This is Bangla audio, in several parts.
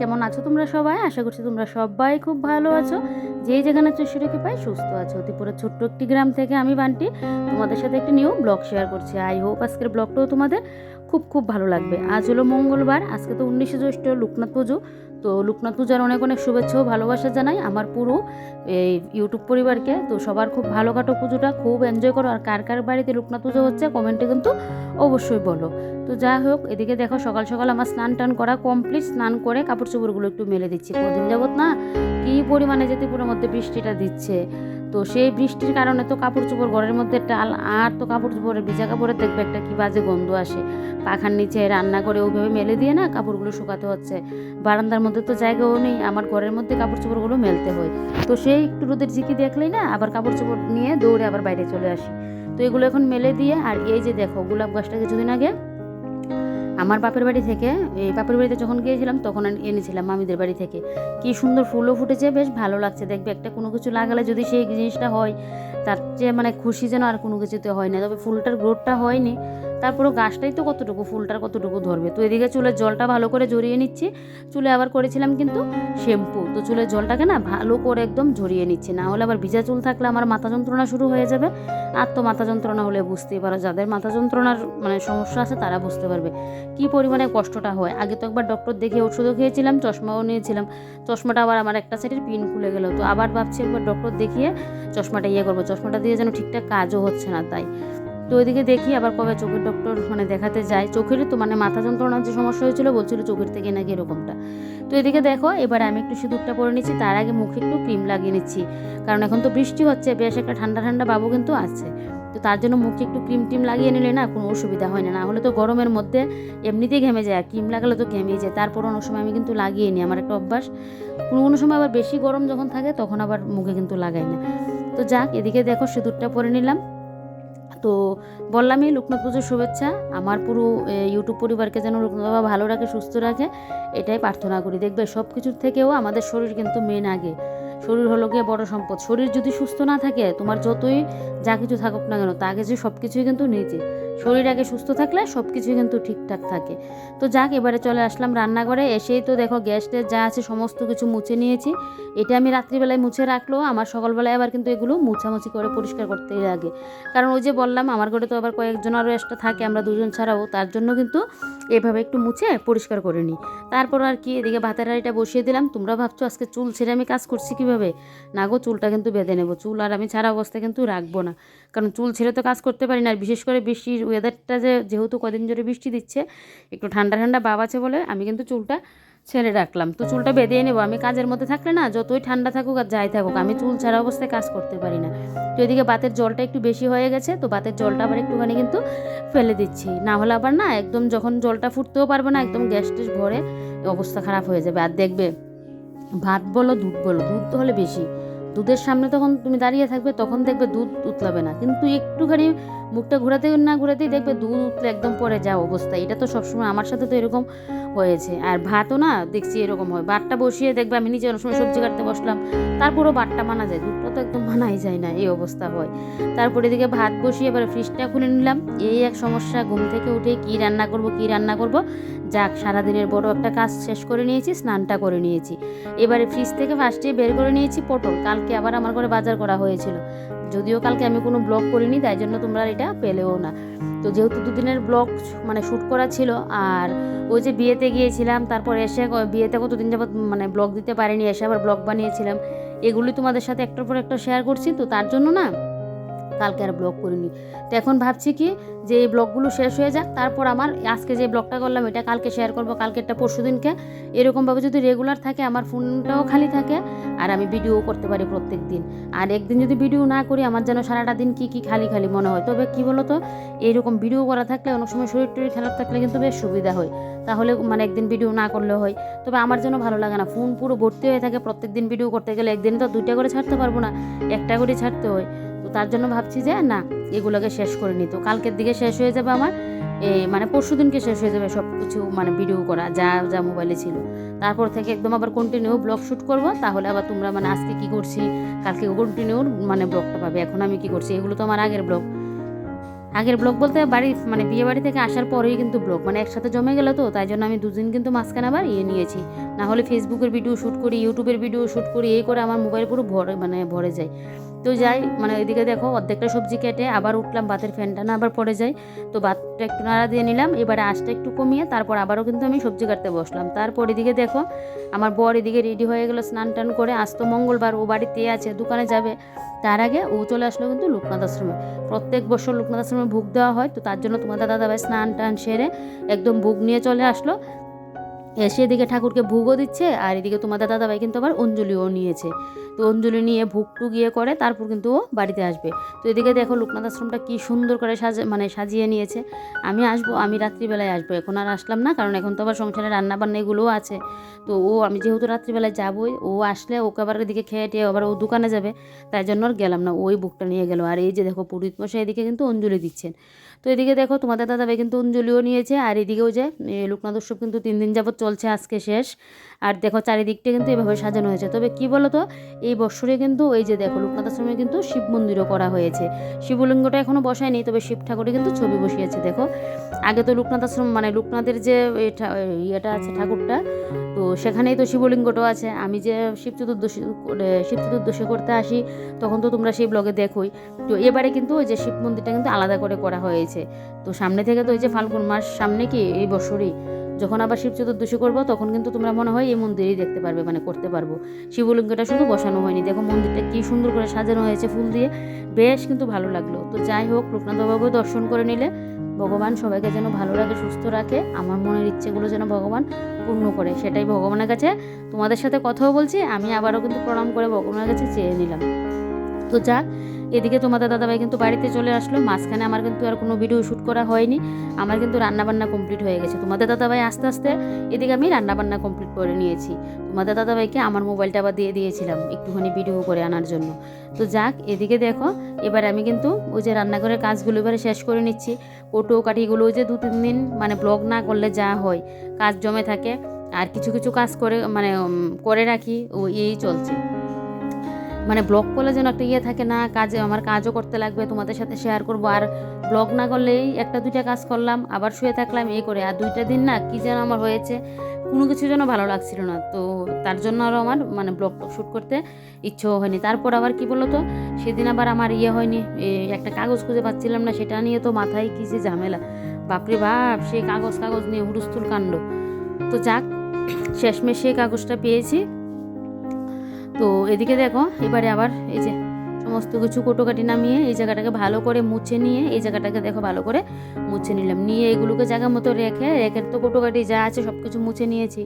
কেমন আছো তোমরা সবাই? আশা করছি তোমরা সবাই খুব ভালো আছো। যেই যেখানে চৈশ্বরীকে পাই, সুস্থ আছো। ত্রিপুরার ছোট্ট একটি গ্রাম থেকে আমি বান্টি, তোমাদের সাথে একটি নিউ ব্লগ শেয়ার করছি। আই হোপ আজকের ব্লগটাও তোমাদের খুব খুব ভালো লাগবে। আজ হলো মঙ্গলবার, আজকে তো উনিশে জ্যৈষ্ঠ লোকনাথ পুজো। তো লোকনাথ পূজার অনেক অনেক শুভেচ্ছা ও ভালোবাসা জানাই আমার পুরো এই ইউটিউব পরিবারকে। তো সবার খুব ভালো কাটো পুজোটা, খুব এনজয় করো। আর কার কার বাড়িতে লোকনাথ পুজো হচ্ছে কমেন্টে কিন্তু অবশ্যই বলো। তো যা হোক, এদিকে দেখো সকাল সকাল আমার স্নান, টান করা কমপ্লিট স্নান করে কাপড় চোপড়গুলো একটু মেলে দিচ্ছি। কদিন যাবত না কী পরিমাণে যেতে পুরো মধ্যে বৃষ্টিটা দিচ্ছে। তো সেই বৃষ্টির কারণে তো কাপড় চোপড় ঘরের মধ্যে টাল, আর তো কাপড় চোপড়ে ভিজা কাপড়ে দেখবে একটা কি বাজে গন্ধ আসে। পাখার নিচে রান্না করে ওইভাবে মেলে দিয়ে না কাপড়গুলো শুকাতে হচ্ছে। বারান্দার মধ্যে তো জায়গাও নেই, আমার ঘরের মধ্যে কাপড় চোপড়গুলো মেলতে হয়। তো সেই একটু রোদের ঝিকি দেখলেই না আবার কাপড় চোপড় নিয়ে দৌড়ে আবার বাইরে চলে আসি। তো এগুলো এখন মেলে দিয়ে, আর এই যে দেখো, গোলাপ গাছটা কিছুদিন আগে আমার বাপের বাড়ি থেকে, এই বাপের বাড়িতে যখন গিয়েছিলাম, তখন এনেছিলাম মামিদের বাড়ি থেকে। কি সুন্দর ফুলও ফুটেছে, বেশ ভালো লাগছে। দেখবে একটা কোনো কিছু লাগালে যদি সেই জিনিসটা হয়, তার চেয়ে মানে খুশি যেন আর কোনো কিছুতে হয় না। তবে ফুলটার গ্রোথটা হয়নি। তারপরেও গাছটাই তো কতটুকু, ফুলটার কতটুকু ধরবে। তো এদিকে চুলের জলটা ভালো করে জড়িয়ে নিচ্ছি। চুলে আবার করেছিলাম কিন্তু শ্যাম্পু। তো চুলের জলটাকে না ভালো করে একদম ঝরিয়ে নিচ্ছি। না হলে আবার ভিজা চুল থাকলে আমার মাথা যন্ত্রণা শুরু হয়ে যাবে। আর তো মাথা যন্ত্রণা হলে বুঝতেই পারো, যাদের মাথা যন্ত্রণার মানে সমস্যা আছে তারা বুঝতে পারবে কি পরিমাণে কষ্টটা হয়। আগে তো একবার ডক্টর দেখিয়ে ওষুধও খেয়েছিলাম, চশমাও নিয়েছিলাম। চশমাটা আবার আমার একটা সাইডের পিন খুলে গেল। তো আবার ভাবছি একবার ডক্টর দেখিয়ে চশমাটা ইয়ে করব। চশমাটা দিয়ে যেন ঠিকঠাক কাজও হচ্ছে না তাই। তো ওইদিকে দেখি আবার কবে চোখের ডক্টর মানে দেখাতে যায়। চোখেরই তো মানে মাথা যন্ত্রণার যে সমস্যা হয়েছিল, বলছিল চোখের থেকে নাকি এরকমটা। তো এদিকে দেখো, এবার আমি একটু সিঁদুরটা পরে নিচ্ছি, তার আগে মুখে একটু ক্রিম লাগিয়ে নিচ্ছি। কারণ এখন তো বৃষ্টি হচ্ছে, বেশ একটা ঠান্ডা ঠান্ডা বাবু কিন্তু আছে। তো তার জন্য মুখে একটু ক্রিম টিম লাগিয়ে নিলে না কোনো অসুবিধা হয় না। না হলে তো গরমের মধ্যে এমনিতেই ঘেমে যায় ক্রিম লাগালে তো ঘেমেই যায়। তারপর অনেক সময় আমি কিন্তু লাগিয়ে নিই, আমার একটা অভ্যাস। কোনো কোনো সময় আবার বেশি গরম যখন থাকে, তখন আবার মুখে কিন্তু লাগাই না। তো যাক, এদিকে দেখো সিঁদুরটা পরে নিলাম। তো বললামই লোকনাথ পুজোর শুভেচ্ছা। আমার পুরো ইউটিউব পরিবারকে যেন লোকনাথ বাবা ভালো রাখে, সুস্থ রাখে, এটাই প্রার্থনা করি। দেখবে সব কিছুর থেকেও আমাদের শরীর কিন্তু মেন আগে। শরীর হলো গিয়ে বড় সম্পদ। শরীর যদি সুস্থ না থাকে, তোমার যতই যা কিছু থাকুক না কেন, তা আগে যে সব কিছুই কিন্তু নিজে শরীর আগে সুস্থ থাকলে সব কিছুই কিন্তু ঠিকঠাক থাকে। তো যাক, এবারে চলে আসলাম রান্নাঘরে। এসেই তো দেখো গ্যাস যা আছে সমস্ত কিছু মুছে নিয়েছি। এটা আমি রাত্রিবেলায় মুছে রাখলেও আমার সকালবেলায় আবার কিন্তু এগুলো মুছামুছি করে পরিষ্কার করতেই লাগে। কারণ ওই যে বললাম, আমার ঘরে তো আবার কয়েকজন আরও এক্সট্রা থাকে, আমরা দুজন ছাড়াও। তার জন্য কিন্তু এভাবে একটু মুছে পরিষ্কার করে নিই। তারপর আর কি, এদিকে ভাতের হাঁড়িটা বসিয়ে দিলাম। তোমরা ভাবছ আজকে চুল ছেড়ে আমি কাজ করছি কীভাবে? না গো, চুলটা কিন্তু বেঁধে নেব। চুল আর আমি ছাড়া অবস্থায় কিন্তু রাখব না। কারণ চুল ছেড়ে তো কাজ করতে পারি না। আর বিশেষ করে বৃষ্টির ওয়েদারটা যে, যেহেতু কদিন ধরে বৃষ্টি দিচ্ছে, একটু ঠান্ডা ঠান্ডা ভাব আছে বলে আমি কিন্তু চুলটা ছেড়ে রাখলাম। তো চুলটা বেঁধে নেব। আমি কাজের মধ্যে থাকলে না, যতই ঠান্ডা থাকুক আর যাই থাকুক, আমি চুল ছাড়া অবস্থায় কাজ করতে পারি না। তো এদিকে বাতের জলটা একটু বেশি হয়ে গেছে, তো বাতের জলটা আবার একটুখানি কিন্তু ফেলে দিচ্ছি। না হলে আবার না, একদম যখন জলটা ফুটতেও পারবে না, একদম গ্যাস ট্যাস ভরে অবস্থা খারাপ হয়ে যাবে। আর দেখবে, ভাত বলো, দুধ বলো, দুধ তো হলে বেশি। দুধের সামনে তখন তুমি দাঁড়িয়ে থাকবে, তখন দেখবে দুধ উতলাবে না। কিন্তু একটুখানি মুখটা ঘোরাতে না ঘোরাতেই দেখবে দুধ উতলে একদম পরে যা অবস্থা এটা তো সবসময় আমার সাথে তো এরকম হয়েছে। আর ভাতও না দেখছি এরকম হয়। বাটটা বসিয়ে দেখবে আমি নিজে অনেক সময় সবজি কাটতে বসলাম, তারপরও বাটটা মানা যায়। দুধটা তো একদম মানাই যায় না, এই অবস্থা হয়। তারপরে এদিকে ভাত বসিয়ে এবার ফ্রিজটা খুলে নিলাম। এই এক সমস্যা, ঘুম থেকে উঠে কি রান্না করব, কি রান্না করব? যাক, সারাদিনের বড় একটা কাজ শেষ করে নিয়েছি, স্নানটা করে নিয়েছি। এবারে ফ্রিজ থেকে ফার্স্টে বের করে নিয়েছি পটল। কালকে আবার আমার ঘরে বাজার করা হয়েছিল। যদিও কালকে আমি কোনো ব্লগ করিনি, তাই জন্য তোমরা এটা পেলেও না। তো যেহেতু দুদিনের ব্লগ মানে শ্যুট করা ছিল, আর ওই যে বিয়েতে গিয়েছিলাম, তারপর এসে বিয়েতে কতদিন যাবত মানে ব্লগ দিতে পারিনি, এসে আবার ব্লগ বানিয়েছিলাম। এগুলি তোমাদের সাথে একটার পর একটা শেয়ার করছি তো তার জন্য না কালকে আর ব্লগ করিনি। তো এখন ভাবছি কি যে এই ব্লগগুলো শেষ হয়ে যাক, তারপর আমার আজকে যে ব্লগটা করলাম এটা কালকে শেয়ার করব, কালকেরটা পরশু দিনকে। এরকমভাবে যদি রেগুলার থাকে, আমার ফোনটাও খালি থাকে আর আমি ভিডিও করতে পারি প্রত্যেক দিন। আর একদিন যদি ভিডিও না করি, আমার যেন সারাটা দিন কি কি খালি খালি মনে হয়। তবে কি বলো তো এইরকম ভিডিও করা থাকলে, অনেক সময় শরীর টরীর খারাপ থাকলে কিন্তু বেশ সুবিধা হয়। তাহলে মানে একদিন ভিডিও না করলেও হয়। তবে আমার যেন ভালো লাগে না ফোন পুরো ভর্তি হয়ে থাকে প্রত্যেক দিন ভিডিও করতে গেলে। একদিন তো দুইটা করে ছাড়তে পারব না, একটা করে ছাড়তে হয়। তার জন্য ভাবছি যে, না, এগুলোকে শেষ করে নিত কালকের দিকে শেষ হয়ে যাবে আমার। মানে পরশু দিনকে শেষ হয়ে যাবে সব কিছু মানে ভিডিও করা, যা যা মোবাইলে ছিল। তারপর থেকে একদম আবার কন্টিনিউ ব্লগ শ্যুট করব। তাহলে আবার তোমরা মানে আজকে কি করছি, কালকে কন্টিনিউ মানে ব্লগটা পাবে। এখন আমি কি করছি, এগুলো তো আমার আগের ব্লগ আগের ব্লগ বলতে বাড়ি মানে বিয়ে বাড়ি থেকে আসার পরেই কিন্তু ব্লগ মানে একসাথে জমে গেল তো, তাই জন্য আমি দুদিন কিন্তু মাঝখানে আবার ইয়ে নিয়েছি। না হলে ফেসবুকের ভিডিও শ্যুট করি ইউটিউবের ভিডিও শ্যুট করি, এই করে আমার মোবাইল পুরো ভরে মানে ভরে যায়। তো যাই মানে ওইদিকে দেখো, অর্ধেকটা সবজি কেটে আবার উঠলাম ভাতের ফ্যানটা না, আবার পড়ে যায় তো ভাতটা একটু নাড়া দিয়ে নিলাম, এবারে আঁচটা একটু কমিয়ে তারপর আবারও কিন্তু আমি সবজি কাটতে বসলাম। তারপর এদিকে দেখো, আমার বর এদিকে রেডি হয়ে গেলো স্নান টান করে, আজ তো মঙ্গলবার, ও বাড়িতে আছে, দোকানে যাবে। তার আগে ও চলে আসলো কিন্তু লোকনাথ আশ্রমে। প্রত্যেক বছর লোকনাথ আশ্রমে ভোগ দেওয়া হয়, তো তার জন্য তোমাদের দাদা দাদাভাই স্নান টান সেরে একদম ভোগ নিয়ে চলে আসলো। এসে এদিকে ঠাকুরকে ভোগও দিচ্ছে, আর এদিকে তোমার দাদা দাদাভাই কিন্তু আবার অঞ্জলিও নিয়েছে। তো অঞ্জলি নিয়ে ভোগ টুক ইয়ে করে, তারপর কিন্তু ও বাড়িতে আসবে। তো এদিকে দেখো লোকনাথ আশ্রমটা কী সুন্দর করে সাজা মানে সাজিয়ে নিয়েছে। আমি আসব, আমি রাত্রিবেলায় আসব, এখন আর আসলাম না, কারণ এখন তো আবার সংসারে রান্না বান্না এগুলোও আছে। তো ও, আমি যেহেতু রাত্রিবেলায় যাবোই, ও আসলে ওকে আবার এদিকে খেয়ে টেয়ে আবার ও দোকানে যাবে, তাই জন্য আর গেলাম না, ওই বুকটা নিয়ে গেল। আর এই যে দেখো পুরোহিত মশাই এদিকে কিন্তু অঞ্জলি দিচ্ছেন। তো এদিকে দেখো তোমাদের দাদাভাই কিন্তু অঞ্জলিও নিয়েছে, আর এদিকেও যে লোকনাথ উৎসব কিন্তু তিন দিন যাবত চলছে আজকে শেষ। আর দেখো চারিদিকটা কিন্তু এভাবে সাজানো হয়েছে। তবে কি বলো তো এই বৎসরে কিন্তু এই যে দেখো লোকনাথ আশ্রমে কিন্তু শিব মন্দিরও করা হয়েছে। শিবলিঙ্গটা এখনও বসায়নি, তবে শিব ঠাকুরে কিন্তু ছবি বসিয়েছে, দেখো। আগে তো লোকনাথ আশ্রম মানে লোকনাথের যে ইয়েটা আছে ঠাকুরটা, তো সেখানেই তো শিবলিঙ্গটাও আছে। আমি যে শিব চতুর্দশী শিব চতুর্দশী করতে আসি, তখন তো তোমরা সেই ব্লগে দেখোই। তো এবারে কিন্তু ওই যে শিব মন্দিরটা কিন্তু আলাদা করে করা হয়েছে। তো সামনে থেকে তো ওই যে ফাল্গুন মাস, সামনে কি? এই বছরই যখন আবার শিব চতুর্দশী করব, তখন কিন্তু তোমরা মনে হয় এই মন্দিরেই দেখতে পারবে মানে করতে পারব। শিবলিঙ্গটা শুধু বসানো হয়নি। দেখো মন্দিরটা কি সুন্দর করে সাজানো হয়েছে ফুল দিয়ে। বেশ কিন্তু ভালো লাগল। তো যাই হোক লোকনাথ বাবু দর্শন করে নিলে, ভগবান সবাইকে যেন ভালো রাখে সুস্থ রাখে। আমার মনের ইচ্ছেগুলো যেন ভগবান পূর্ণ করে। সেটাই ভগবানের কাছে তোমাদের সাথে কথাও বলছি, আমি আবারও কিন্তু প্রণাম করে ভগবানের কাছে চেয়ে নিলাম। তো যাক এদিকে তোমাদের দাদাভাই কিন্তু বাড়িতে চলে আসলো, মাঝখানে আমার কিন্তু আর কোনো ভিডিও শ্যুট করা হয়নি, আমার কিন্তু রান্নাবান্না কমপ্লিট হয়ে গেছে। তোমাদের দাদাভাই আস্তে আস্তে এদিকে আমি রান্নাবান্না কমপ্লিট করে নিয়েছি। তোমাদের দাদাভাইকে আমার মোবাইলটা আবার দিয়ে দিয়েছিলাম একটুখানি ভিডিও করে আনার জন্য। তো যাক, এদিকে দেখো, এবার আমি কিন্তু ওই যে রান্নাঘরের কাজগুলো এবারে শেষ করে নিচ্ছি। কোটো কাঠিগুলো যে দু তিন দিন মানে ব্লগ না করলে যা হয়, কাজ জমে থাকে। আর কিছু কিছু কাজ করে মানে করে রাখি, ও এই চলছে। মানে ব্লগ করলে যেন একটা ইয়ে থাকে না, কাজে আমার কাজও করতে লাগবে, তোমাদের সাথে শেয়ার করব। আর ব্লগ না করলেই একটা দুইটা কাজ করলাম, আবার শুয়ে থাকলাম এই করে। আর দুইটা দিন না কী যেন আমার হয়েছে, কোনো কিছু যেন ভালো লাগছিল না। তো তার জন্য আরও আমার মানে ব্লগ শ্যুট করতে ইচ্ছেও হয়নি। তারপর আবার কি বলো তো, সেদিন আবার আমার ইয়ে হয়নি একটা কাগজ খুঁজে পাচ্ছিলাম না, সেটা নিয়ে তো মাথায় কী যে ঝামেলা। বাপরে বাপ, সেই কাগজ কাগজ নিয়ে হুরুস্থুল কাণ্ড। তো যাক, শেষমেশ সেই কাগজটা পেয়েছি। তো এদিকে দেখো, এবারে আবার এই যে সমস্ত কিছু কোটোকাটি নামিয়ে এই জায়গাটাকে ভালো করে মুছে নিয়ে, এই জায়গাটাকে দেখো ভালো করে মুছে নিলাম। নিয়ে এগুলোকে জায়গা মতো রেখে রেখে তো কোটোকাটি যা আছে সব কিছু মুছে নিয়েছি।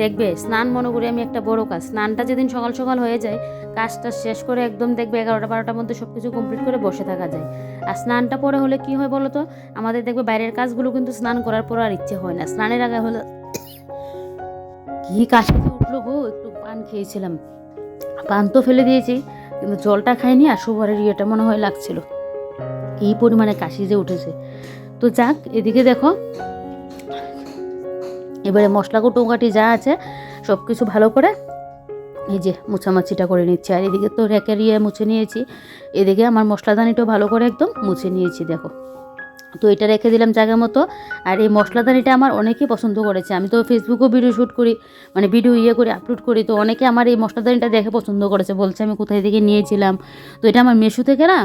দেখবে স্নান মনে করি আমি একটা বড় কাজ, স্নানটা যেদিন সকাল সকাল হয়ে যায়, কাজটা শেষ করে একদম দেখবে এগারোটা বারোটার মধ্যে সব কিছু কমপ্লিট করে বসে থাকা যায়। আর স্নানটা পরে হলে কি হয় বলো তো আমাদের দেখবে বাইরের কাজগুলো কিন্তু স্নান করার পর আর ইচ্ছে হয় না। স্নানের আগে হলে, কি কাশি যে উঠল গো? একটু পান খেয়েছিলাম। পান তো ফেলে দিয়েছি, কিন্তু জলটা খাইনি আর সুগারের ইয়েটা মনে হয় লাগছিল। এই পরিমাণে কাশি যে উঠেছে। তো যাক, এদিকে দেখো। এবারে মশলা কুটোকাটি যা আছে সব কিছু ভালো করে এই যে মুছামাছিটা করে নিচ্ছি। আর এদিকে তো র্যাকের ইয়ে মুছে নিয়েছি। এদিকে আমার মশলাদানিটাও ভালো করে একদম মুছে নিয়েছি, দেখো। তো এটা রেখে দিলাম জায়গা মতো। আর এই মশলাদানিটা আমার অনেকেই পছন্দ করেছে। আমি তো ফেসবুকেও ভিডিও শ্যুট করি মানে ভিডিও ইয়ে করে আপলোড করি, তো অনেকে আমার এই মশলাদানিটা দেখে পছন্দ করেছে, বলছে আমি কোথায় থেকে নিয়েছিলাম। তো এটা আমার মেশো থেকে না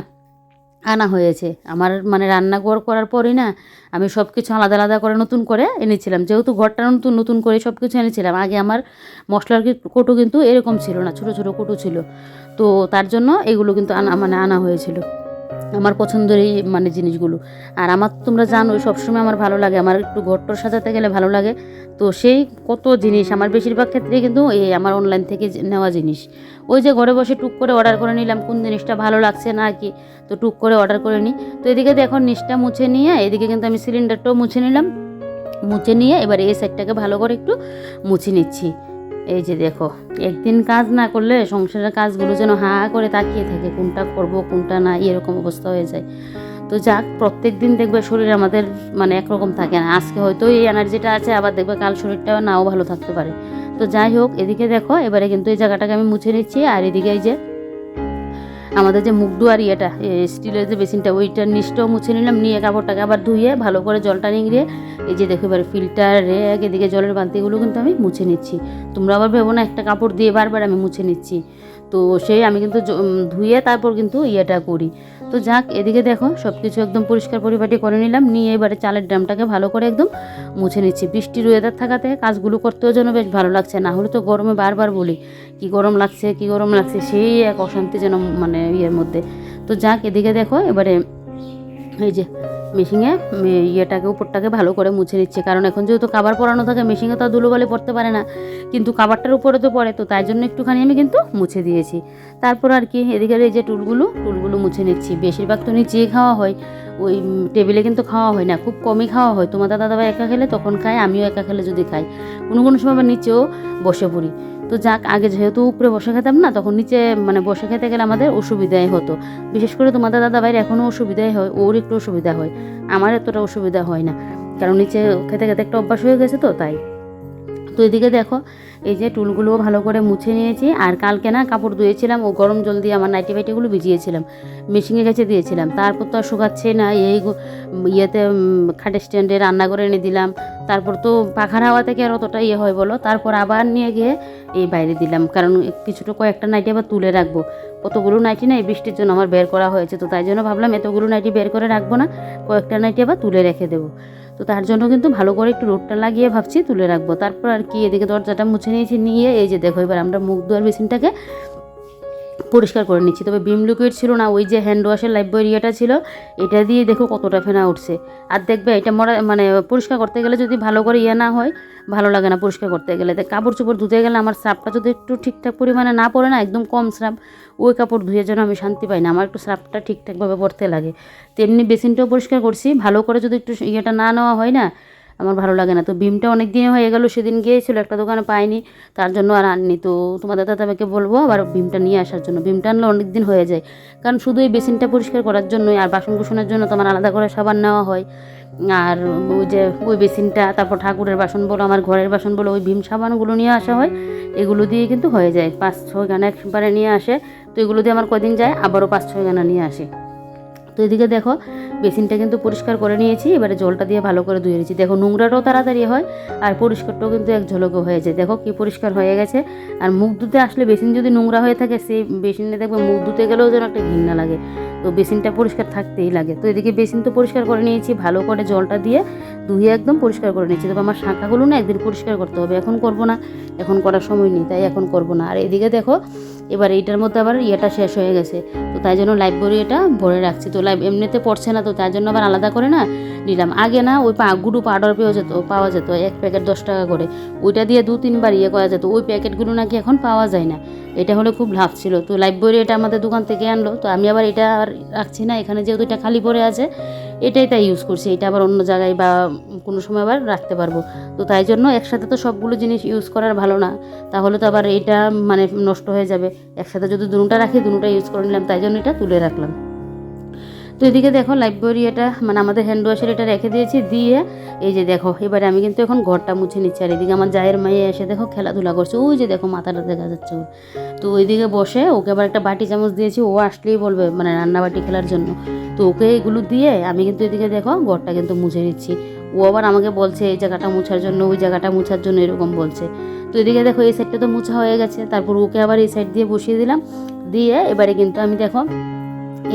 আনা হয়েছে। আমার মানে রান্না করার পরই না আমি সব কিছু আলাদা আলাদা করে নতুন করে এনেছিলাম। যেহেতু ঘরটা নতুন নতুন করে সব কিছু এনেছিলাম, আগে আমার মশলার কোটো কিন্তু এরকম ছিল না, ছোটো ছোটো কোটো ছিল। তো তার জন্য এগুলো কিন্তু আনা মানে আনা হয়েছিল। আমার পছন্দের এই মানে জিনিসগুলো। আর আমার তোমরা জানো সবসময় আমার ভালো লাগে। আমার একটু ঘরটর সাজাতে গেলে ভালো লাগে। তো সেই কত জিনিস, আমার বেশিরভাগ ক্ষেত্রে কিন্তু এই আমার অনলাইন থেকে নেওয়া জিনিস। ওই যে ঘরে বসে টুক করে অর্ডার করে নিলাম, কোন জিনিসটা ভালো লাগছে না কি, তো টুক করে অর্ডার করে নিই। তো এদিকে দেখো নিচটা মুছে নিয়ে, এদিকে কিন্তু আমি সিলিন্ডারটাও মুছে নিলাম। মুছে নিয়ে এবার এই সাইডটাকে ভালো করে একটু মুছে নিচ্ছি। এই যে দেখো, একদিন কাজ না করলে সংসারের কাজগুলো যেন হা করে তাকিয়ে থাকে, কোনটা করব, কোনটা না, এরকম অবস্থা হয়ে যায়। তো যাক, প্রত্যেক দিন দেখবে শরীর আমাদের মানে একরকম থাকে না। আজকে হয়তো এই এনার্জিটা আছে, আবার দেখবে কাল শরীরটাও নাও ভালো থাকতে পারে। তো যাই হোক, এদিকে দেখো, এবারে কিন্তু এই জায়গাটাকে আমি মুছে নিচ্ছি, আর এদিকে এই যে আমাদের যে মুখ ধোয়ার ইয়েটা স্টিলের যে বেসিনটা, ওইটা নিচটাও মুছে নিলাম, নিয়ে কাপড়টাকে আবার ধুয়ে ভালো করে জলটা নিংড়িয়ে এই যে দেখো এবার ফিল্টার, রেক, এদিকে জলের বালতিগুলো কিন্তু আমি মুছে নিচ্ছি। তোমরা আবার ভেবো না, একটা কাপড় দিয়ে বারবার আমি মুছে নিচ্ছি। তো সেই আমি কিন্তু ধুয়ে তারপর কিন্তু ইয়েটা করি। তো যাক, এদিকে দেখো সব কিছু একদম পরিষ্কার পরিপাটি করে নিলাম। নিয়ে এবারে চালের ড্রামটাকে ভালো করে একদম মুছে নিচ্ছি। বৃষ্টির ওয়েদার থাকাতে কাজগুলো করতেও যেন বেশ ভালো লাগছে। না হলে তো গরমে বারবার বলি, কি গরম লাগছে, কি গরম লাগছে, সেই এক অশান্তি যেন মানে ইয়ের মধ্যে। তো যাক, এদিকে দেখো, এবারে এই যে মেশিনে ইয়েটাকে, উপরটাকে ভালো করে মুছে নিচ্ছে। কারণ এখন যেহেতু কাবার পরানো থাকে, মেশিনে তো ধুলোবালি পড়তে পারে না। কিন্তু কাবারটার উপরে তো পড়ে, তো তাই জন্য একটুখানি আমি কিন্তু মুছে দিয়েছি। তারপর আর কি এদিকে এই যে টুলগুলো টুলগুলো মুছে নিচ্ছি। বেশিরভাগ তো নিচেই খাওয়া হয়। ওই টেবিলে কিন্তু খাওয়া হয় না, খুব কমই খাওয়া হয়। তোমার দাদা দাদা একা খেলে তখন খায়, আমিও একা খেলে যদি খাই। কোনো কোনো সময় নিচেও বসে পড়ি। তো যাক, আগে যেহেতু উপরে বসে খেতাম না, তখন নিচে মানে বসে খেতে গেলে আমাদের অসুবিধাই হতো। বিশেষ করে তোমাদের দাদা ভাইয়ের এখনও অসুবিধাই হয়, ওর একটু অসুবিধা হয়। আমার এতটা অসুবিধা হয় না। কারণ নিচে খেতে খেতে একটা অভ্যাস হয়ে গেছে তো, তাই। তো এদিকে দেখো, এই যে টুলগুলোও ভালো করে মুছে নিয়েছি। আর কালকে না কাপড় ধুয়েছিলাম, ও গরম জল দিয়ে আমার নাইটি ফাইটিগুলো ভিজিয়েছিলাম, মেশিনে কাছে দিয়েছিলাম। তারপর তো আর শুকাচ্ছে না, এই ইয়েতে খাটের স্ট্যান্ডে রান্না করে এনে দিলাম। তারপর তো পাখার হাওয়া থেকে আর অতটা ইয়ে হয় বলো। তারপর আবার নিয়ে গিয়ে এই বাইরে দিলাম। কারণ কিছুটা কয়েকটা নাইটি আবার তুলে রাখব। কতগুলো নাইটি না এই বৃষ্টির জন্য আমার বের করা হয়েছে। তো তাই জন্য ভাবলাম এতগুলো নাইটি বের করে রাখব না, কয়েকটা নাইটি আবার তুলে রেখে দেবো। তো তার জন্য কিন্তু ভালো করে একটু রোদটা লাগিয়ে ভাবছি তুলে রাখব। তারপর আর কি, এদিকে দরজাটা মুছে নিয়েছি, নিয়ে এই যে দেখো এবার আমরা মুখ ধোয়ার মেশিনটাকে পরিষ্কার করে নিচ্ছি। তবে বিম লিকুইড ছিল না, ওই যে হ্যান্ড ওয়াশের লাইফ ইয়েটা ছিল, এটা দিয়ে দেখো কতটা ফেনা উঠছে। আর দেখবে এটা মরা মানে পরিষ্কার করতে গেলে যদি ভালো করে ইয়ে না হয়, ভালো লাগে না পরিষ্কার করতে গেলে। তো কাপড় চোপড় ধুতে গেলে আমার স্রাবটা যদি একটু ঠিকঠাক পরিমাণে না পড়ে না, একদম কম স্রাব, ওই কাপড় ধুয়ে যেন আমি শান্তি পাই না, আমার একটু স্রাবটা ঠিকঠাকভাবে পড়তে লাগে। তেমনি বেসিনটাও পরিষ্কার করছি, ভালো করে যদি একটু ইয়েটা না নেওয়া হয় না আমার ভালো লাগে না। তো বিমটা অনেক দিন হয়ে গেল, সেদিন গিয়েছিল একটা দোকানে পাইনি। তার জন্য আর আননি। তো তোমাদের দাদাকে বলব, আবার বিমটা নিয়ে আসার জন্য। বিমটা আনলে অনেক দিন হয়ে যায়। কারণ শুধু এই বেসিনটা পরিষ্কার করার জন্যই, আর বাসন কুসনের জন্য তোমার আলাদা করে সাবান নেওয়া হয়। আর ওই যে, ওই বেসিনটা, তারপর ঠাকুরের বাসন বলো, আমার ঘরের বাসন বলো, ওই ভীম সাবানগুলো নিয়ে আসা হয়। এগুলো দিয়ে কিন্তু হয়ে যায়। পাঁচ ছয় গানা একবারে নিয়ে আসে। তো এগুলো দিয়ে আমার কদিন যায়, আবারও পাঁচ ছয় গানা নিয়ে আসে। তো এদিকে দেখো, বেসিনটা কিন্তু পরিষ্কার করে নিয়েছি, এবারে জলটা দিয়ে ভালো করে ধুয়ে নিয়েছি দেখো, নোংরাটাও তাড়াতাড়ি হয়, আর পরিষ্কারটাও কিন্তু এক ঝলকে হয়ে যায়। দেখো, কি পরিষ্কার হয়ে গেছে। আর মুখ ধুতে আসলে বেসিন যদি নোংরা হয়ে থাকে, সেই বেসিনে দেখবে মুখ ধুতে গেলেও যেন একটা ঘৃণা লাগে। তো বেসিনটা পরিষ্কার থাকতেই লাগে। তো এদিকে বেসিন তো পরিষ্কার করে নিয়েছি, ভালো করে জলটা দিয়ে ধুয়ে একদম পরিষ্কার করে নিয়েছি। তবে আমার শাঁখাগুলো না একদিন পরিষ্কার করতে হবে, এখন করব না, এখন করার সময় নেই, তাই এখন করব না। আর এদিকে দেখো, এবার এইটার মধ্যে আবার ইয়েটা শেষ হয়ে গেছে, তো তাই জন্য লাইব্রেরি এটা ভরে রাখছি। তো লাইভ এমনিতে পড়ছে না, তো তাই জন্য আবার আলাদা করে না নিলাম। আগে না ওই পা গুরু পাউডার পেয়ে যেত, পাওয়া যেত, এক প্যাকেট দশ টাকা করে। ওইটা দিয়ে দু, তিনবার ইয়ে করা যেত, ওই প্যাকেটগুলো নাকি এখন পাওয়া যায় না। এটা হলে খুব লাভ ছিল। তো লাইব্রেরি এটা আমাদের দোকান থেকে আনলো, তো আমি আবার এটা আর রাখছি না, এখানে যেহেতু এটা খালি পড়ে আছে, এটাই তাই ইউজ করছি, এটা আবার অন্য জায়গায় বা কোনো সময় আবার রাখতে পারব। তো তাই জন্য একসাথে তো সবগুলো জিনিস ইউজ করার ভালো না, তাহলে তো আবার এটা মানে নষ্ট হয়ে যাবে। একসাথে যদি দুটা রাখি, দুটা ইউজ করে নিলাম, তাই জন্য এটা তুলে রাখলাম। তো এদিকে দেখো লাইব্রেরি এটা মানে আমাদের হ্যান্ড ওয়াশের এটা রেখে দিয়েছি, দিয়ে এই যে দেখো, এবারে আমি কিন্তু এখন ঘরটা মুছে নিচ্ছি। আর এদিকে আমার জায়ের মাইয়ে এসে দেখো খেলাধুলা করছে। ওই যে দেখো মাথাটা দেখা যাচ্ছে। তো ওইদিকে বসে ওকে আবার একটা বাটি চামচ দিয়েছি, ও আসলেই বলবে মানে রান্না বাটি খেলার জন্য। তো ওকে এগুলো দিয়ে আমি কিন্তু এদিকে দেখো ঘরটা কিন্তু মুছে নিচ্ছি। ও আবার আমাকে বলছে, এই জায়গাটা মুছার জন্য, ওই জায়গাটা মুছার জন্য, এরকম বলছে। তো এদিকে দেখো এই সাইডটা তো মুছা হয়ে গেছে। তারপর ওকে আবার এই সাইড দিয়ে বসিয়ে দিলাম। দিয়ে এবারে কিন্তু আমি দেখো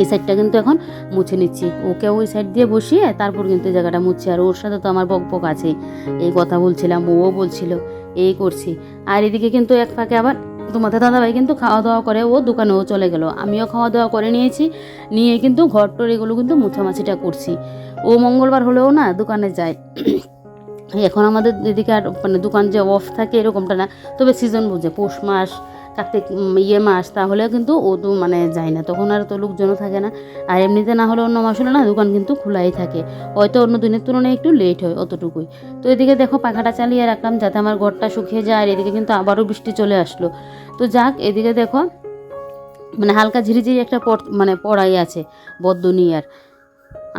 এই সাইডটা কিন্তু এখন মুছে নিচ্ছি। ওকে ওই সাইড দিয়ে বসিয়ে তারপর কিন্তু জায়গাটা মুছছি। আর ওর সাথে তো আমার বক বক আছে। এই কথা বলছিলাম, ও বলছিল, এই করছি। আর এদিকে কিন্তু এক ফাঁকে আবার তোমাদের দাদাভাই কিন্তু খাওয়া দাওয়া করে, ও দোকানেও চলে গেল। আমিও খাওয়া দাওয়া করে নিয়েছি। নিয়ে কিন্তু ঘর টর এগুলো কিন্তু মুছামাছিটা করছি। ও মঙ্গলবার হলেও না দোকানে যায়। এখন আমাদের এদিকে আর মানে দোকান যে অফ থাকে এরকমটা না। তবে সিজন বুঝে, পৌষ মাস কার্তিক ইয়ে মাস, তাহলেও কিন্তু ও তো মানে যায় না। তখন আর তো লোকজনও থাকে না। আর এমনিতে না হলে অন্য মাস হলে না, দোকান কিন্তু খোলাই থাকে। হয়তো অন্য দিনের তুলনায় একটু লেট হয় অতটুকুই। তো এদিকে দেখো পাখাটা চালিয়ে রাখলাম যাতে আমার ঘরটা শুকিয়ে যায়, আর এদিকে কিন্তু আবারও বৃষ্টি চলে আসলো। তো যাক, এদিকে দেখো মানে হালকা ঝিরিঝিরি একটা মানে পড়াই আছে বদ্ধনিয়ার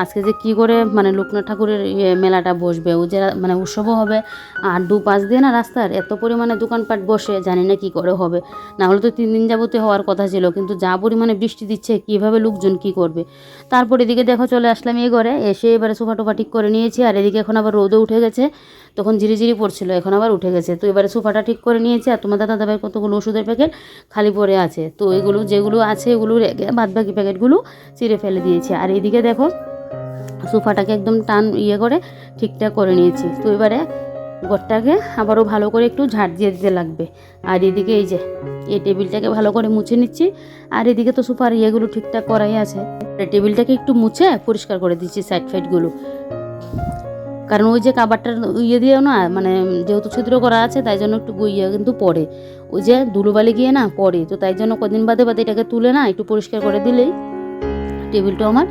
আজকে যে কি করে মানে লোকনাথ ঠাকুরের ইয়ে মেলাটা বসবে, ও যে মানে উৎসবও হবে, আর দু পাঁচ দিয়ে না রাস্তার এত পরিমাণে দোকানপাট বসে, জানি না কি করে হবে। না হলে তো তিন দিন যাবতে হওয়ার কথা ছিল, কিন্তু যা পরিমাণে বৃষ্টি দিচ্ছে, কীভাবে লোকজন কি করবে? তারপর এদিকে দেখো চলে আসলাম এই ঘরে, এসে এবারে সোফা টোফা ঠিক করে নিয়েছি, আর এদিকে এখন আবার রোদও উঠে গেছে। তখন ঝিরিঝিরি পড়ছিল এখন আবার উঠে গেছে। তো এবারে সোফাটা ঠিক করে নিয়েছি আর তোমার দাদা দাবাই কতগুলো ওষুধের প্যাকেট খালি পড়ে আছে। তো এগুলো যেগুলো আছে এগুলো রেখে বাদ বাকি প্যাকেটগুলো চিড়ে ফেলে দিয়েছি। আর এদিকে দেখো সোফাটাকে একদম টান ইয়ে করে ঠিকঠাক করে নিয়েছি। তো এবারে ঘরটাকে আবারও ভালো করে একটু ঝাড় দিয়ে দিতে লাগবে। আর এদিকে এই যে এই টেবিলটাকে ভালো করে মুছে নিচ্ছি। আর এদিকে তো সোফার ইয়েগুলো ঠিকঠাক করাই আছে। টেবিলটাকে একটু মুছে পরিষ্কার করে দিচ্ছি সাইড ফাইডগুলো কারণ ওই যে কাবারটার ইয়ে দিয়েও না মানে যেহেতু ছিদ্র করা আছে, তাই জন্য একটু ইয়ে কিন্তু পড়ে। ওই যে ধুলোবালি গিয়ে না পড়ে, তো তাই জন্য কদিন বাদে বাদে এটাকে তুলে না একটু পরিষ্কার করে দিলেই টেবিলটা আমার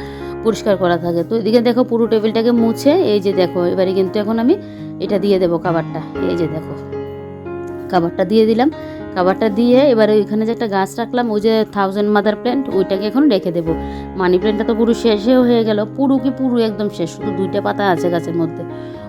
পরিষ্কার করা থাকে। তো এদিকে দেখো পুরো টেবিলটাকে মুছে, এই যে দেখো, এবারে কিন্তু এখন আমি এটা দিয়ে দেবো কাবারটা। এই যে দেখো, কাবারটা দিয়ে দিলাম। কাবারটা দিয়ে এবারে ওইখানে যে একটা গাছ রাখলাম, ওই যে থাউজেন্ড মাদার প্ল্যান্ট ওইটাকে এখন রেখে দেবো। মানি প্ল্যান্টটা তো পুরো শেষেও হয়ে গেল। পুরো কি পুরো একদম শেষ, শুধু দুইটা পাতা আছে গাছের মধ্যে।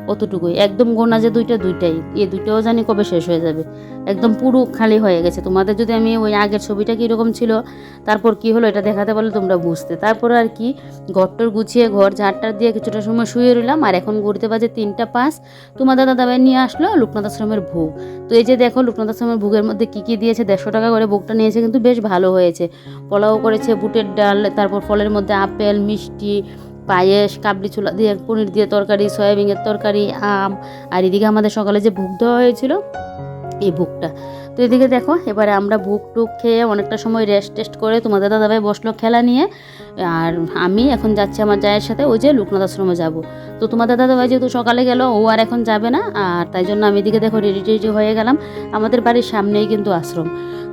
অতটুকুই। একদম গোনা যে দুইটা দুইটাই। এই দুইটাও জানি কবে শেষ হয়ে যাবে। একদম পুরো খালি হয়ে গেছে। তোমাদের যদি আমি ওই আগের ছবিটা কীরকম ছিল, তারপর কি হলো এটা দেখাতে পারলে তোমরা বুঝতে। তারপর আর কি, ঘরটর গুছিয়ে ঘর, ঝাড়টার দিয়ে কিছুটা সময় শুয়ে রইলাম। আর এখন ঘুরতে বাজে তিনটা পাঁচ। তোমার দাদা দাবাই নিয়ে আসলো লোকনাথ আশ্রমের ভোগ। তো এই যে দেখো লোকনাথ আশ্রমের ভোগের মধ্যে কী কী দিয়েছে, দেড়শো টাকা করে ভোগটা নিয়েছে কিন্তু বেশ ভালো হয়েছে। পোলাও করেছে, বুটের ডাল, তারপর ফলের মধ্যে আপেল, মিষ্টি পায়েস, কাবলি ছোলা দিয়ে, পনির দিয়ে তরকারি, সয়াবিনের তরকারি, আম। আর এদিকে আমাদের সকালে যে ভোগ দেওয়া হয়েছিল, এই ভোগটা। তো এদিকে দেখো, এবারে আমরা ভোগ টুক খেয়ে অনেকটা সময় রেস্ট টেস্ট করে তোমাদের দাদাভাই বসল খেলা নিয়ে। আর আমি এখন যাচ্ছি আমার জায়ের সাথে, ওই যে লোকনাথ আশ্রমে যাব। তো তোমাদের দাদাভাই যেহেতু সকালে গেল, ও আর এখন যাবে না, আর তাই জন্য আমি এদিকে দেখো রেডি টেডি হয়ে গেলাম। আমাদের বাড়ির সামনেই কিন্তু আশ্রম।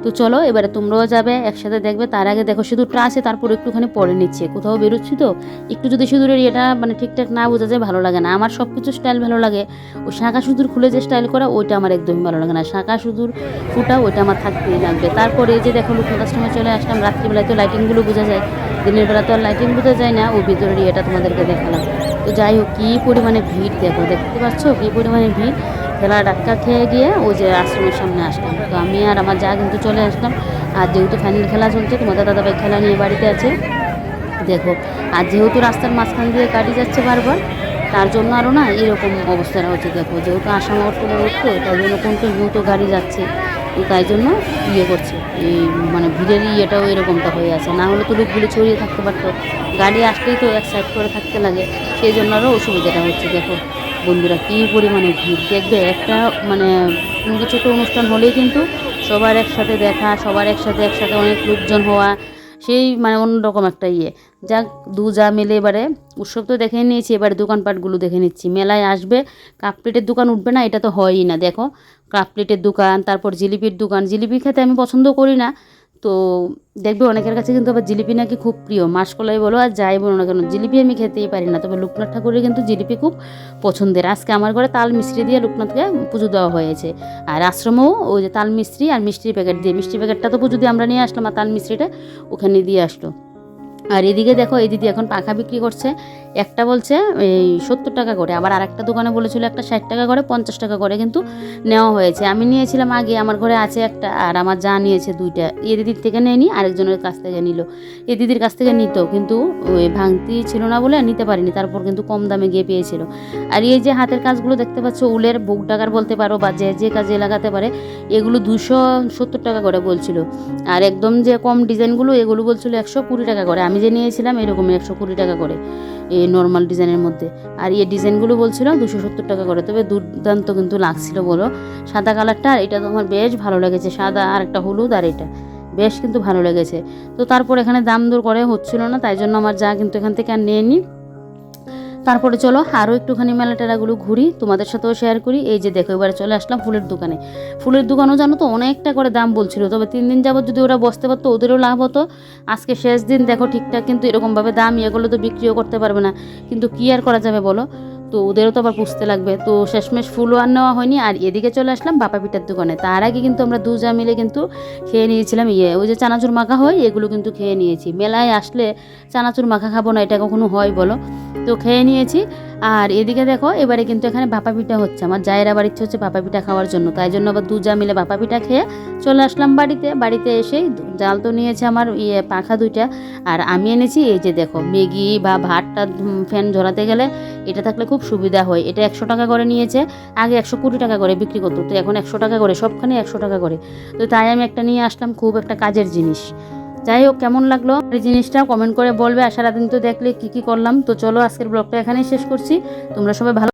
তো চলো, এবারে তোমরাও যাবে, একসাথে দেখবে। তার আগে দেখো, সিঁদুরটা আছে, তারপর একটুখানি পরে নিচ্ছে। কোথাও বেরোচ্ছি তো? একটু যদি সিঁদুরের ইয়েটা মানে ঠিকঠাক না বোঝা যায়, ভালো লাগে না। আমার সব কিছু স্টাইল ভালো লাগে। ওই শাঁখা সিঁদুর খুলে যে স্টাইল করা, ওইটা আমার একদমই ভালো লাগে না। শাঁখা সিঁদুর ফুটা, ওইটা আমার থাকতেই লাগবে। তারপরে যে দেখো লোকনাথ আশ্রমে চলে আসলাম। রাত্রিবেলায় তো লাইটিংগুলো বোঝা যায়। দিনের বেলা তো আর লাইটিং বোঝা যায় না। ওই ভিতরের ইয়েটা তোমাদেরকে দেখালাম। তো যাই হোক, কী পরিমাণে ভিড় দেখো, দেখতে পাচ্ছ? কী পরিমাণে ভিড়? খেলা ডাক্তার খেয়ে গিয়ে ওই যে আশ্রমের সামনে আসলাম তো আমি আর আমার যা কিন্তু চলে আসলাম। আর যেহেতু ফাইনাল খেলা চলছে, তোমাদের দাদাভাই খেলা নিয়ে বাড়িতে আছে। দেখো, আর যেহেতু রাস্তার মাঝখান দিয়ে গাড়ি যাচ্ছে বারবার, তার জন্য আরও না এরকম অবস্থাটা হচ্ছে। দেখো, যেহেতু আসাম অটোটা উঠতো তাই জন্য কন্টিনিউ তো গাড়ি যাচ্ছে। তাই জন্য ইয়ে করছে। এই মানে ভিড়ের ইয়েটাও এরকমটা হয়ে আছে। না হলে তো লোকগুলো ছড়িয়ে থাকতে পারতো। গাড়ি আসলেই তো এক সাইড করে থাকতে লাগে। সেই জন্য আরও অসুবিধাটা হচ্ছে। দেখো বন্ধুরা, কী পরিমাণে ভিড়? দেখবে একটা মানে কোনো কিছু অনুষ্ঠান হলেই কিন্তু সবার একসাথে দেখা, সবার একসাথে একসাথে অনেক লোকজন হওয়া, সেই মানে অন্যরকম একটা ইয়ে। যাক, দু যা মেলে এবারে উৎসব তো দেখে নিয়েছি, এবারে দোকানপাটগুলো দেখে নিচ্ছি। মেলায় আসবে, কাপ প্লেটের দোকান উঠবে না, এটা তো হয়ই না, দেখো। কাপ প্লেটের দোকান, তারপর জিলিপির দোকান। জিলিপি খেতে আমি পছন্দ করি না তো দেখবে অনেকের কাছে কিন্তু আবার জিলিপি নাকি খুব প্রিয়। মাসকলাই বলো আর যাই বলো না কেন, জিলিপি আমি খেতেই পারি না। তবে লোকনাথ ঠাকুরের কিন্তু জিলিপি খুব পছন্দের। আজকে আমার ঘরে তাল মিষ্টি দিয়ে লোকনাথকে পুজো দেওয়া হয়েছে। আর আশ্রমেও ওই যে তাল মিষ্টি আর মিষ্টির প্যাকেট দিয়ে। মিষ্টির প্যাকেটটা তো পুজো দিয়ে আমরা নিয়ে আসলাম আর তাল মিষ্টিটা ওখানে দিয়ে আসলো। আর এদিকে দেখো, এই দিদি এখন পাখা বিক্রি করছে। একটা বলছে, এই সত্তর টাকা করে। আবার আরেকটা দোকানে বলেছিল একটা ষাট টাকা করে, পঞ্চাশ টাকা করে কিন্তু নেওয়া হয়েছে। আমি নিয়েছিলাম আগে, আমার ঘরে আছে একটা, আর আমার যা নিয়েছে দুইটা। এ দিদির থেকে নেয়নি, আরেকজনের কাছ থেকে নিল। এ দিদির কাছ থেকে নিত, কিন্তু ওই ভাঙতি ছিল না বলে নিতে পারিনি। তারপর কিন্তু কম দামে গিয়ে পেয়েছিল। আর এই যে হাতের কাজগুলো দেখতে পাচ্ছ, উলের বুক ডাকার বলতে পারো বা যে যে কাজে লাগাতে পারে, এগুলো দুশো সত্তর টাকা করে বলছিল। আর একদম যে কম ডিজাইনগুলো, এগুলো বলছিল একশো কুড়ি টাকা করে। আমি যে নিয়েছিলাম এরকম একশো কুড়ি টাকা করে। এই নর্মাল ডিজাইনের মধ্যে। আর এই ডিজাইনগুলো বলছিল দুশো সত্তর টাকা করে। তবে দুর্দান্ত কিন্তু লাগছিল বলো। সাদা কালারটা আর এটা তো আমার বেশ ভালো লেগেছে। সাদা আর একটা হলুদ আর এটা। বেশ কিন্তু ভালো লেগেছে। তো তারপর এখানে দাম দর করে হচ্ছিল না, তাই জন্য আমার যা কিন্তু এখান থেকে আর নিয়ে নিই তারপরে চলো আরও একটুখানি মেলা টেলাগুলো ঘুরি, তোমাদের সাথেও শেয়ার করি। এই যে দেখো, এবারে চলে আসলাম ফুলের দোকানে। ফুলের দোকানও জানো তো অনেকটা করে দাম বলছিল, তবে তিন দিন যাবত যদি ওরা বসতে পারতো, ওদেরও লাভ হতো। আজকে শেষ দিন, দেখো ঠিকঠাক, কিন্তু এরকমভাবে দাম ইয়ে করলে তো বিক্রিও করতে পারবে না। কিন্তু কী আর করা যাবে বলো? তো ওদেরও তো আবার পুষতে লাগবে। তো শেষমেশ ফুলও আর নেওয়া হয়নি, আর এদিকে চলে আসলাম বাপা পিঠার দোকানে। তার আগে কিন্তু আমরা দু যা মিলে কিন্তু খেয়ে নিয়েছিলাম। ইয়ে ওই যে চানাচুর মাখা হয়, এগুলো কিন্তু খেয়ে নিয়েছি। মেলায় আসলে চানাচুর মাখা খাব না, এটা কখনো হয় বলো। তো খেয়ে নিয়েছি। আর এদিকে দেখো, এবারে কিন্তু এখানে ভাপা পিঠা হচ্ছে। আমার জায়ের আবার ইচ্ছে হচ্ছে ভাপা পিঠা খাওয়ার জন্য। তাই জন্য আবার দু মিলে ভাপা পিঠা খেয়ে চলে আসলাম বাড়িতে। বাড়িতে এসেই জাল তো নিয়েছে আমার ইয়ে পাখা দুইটা। আর আমি এনেছি এই যে দেখো, ম্যাগি বা ভাতটা ফ্যান ঝরাতে গেলে এটা থাকলে খুব সুবিধা হয়। এটা একশো টাকা করে নিয়েছে, আগে একশো কুড়ি টাকা করে বিক্রি করতো। তো এখন একশো টাকা করে, সবখানে একশো টাকা করে। তো তাই আমি একটা নিয়ে আসলাম খুব একটা কাজের জিনিস। যাই হোক কেমন লাগল? এই জিনিসটা কমেন্ট করে বলবে। আর সারাদিন তো দেখলে কি কি করলাম। তো চলো আজকের ব্লগটা এখানেই শেষ করছি। তোমরা সবাই ভালো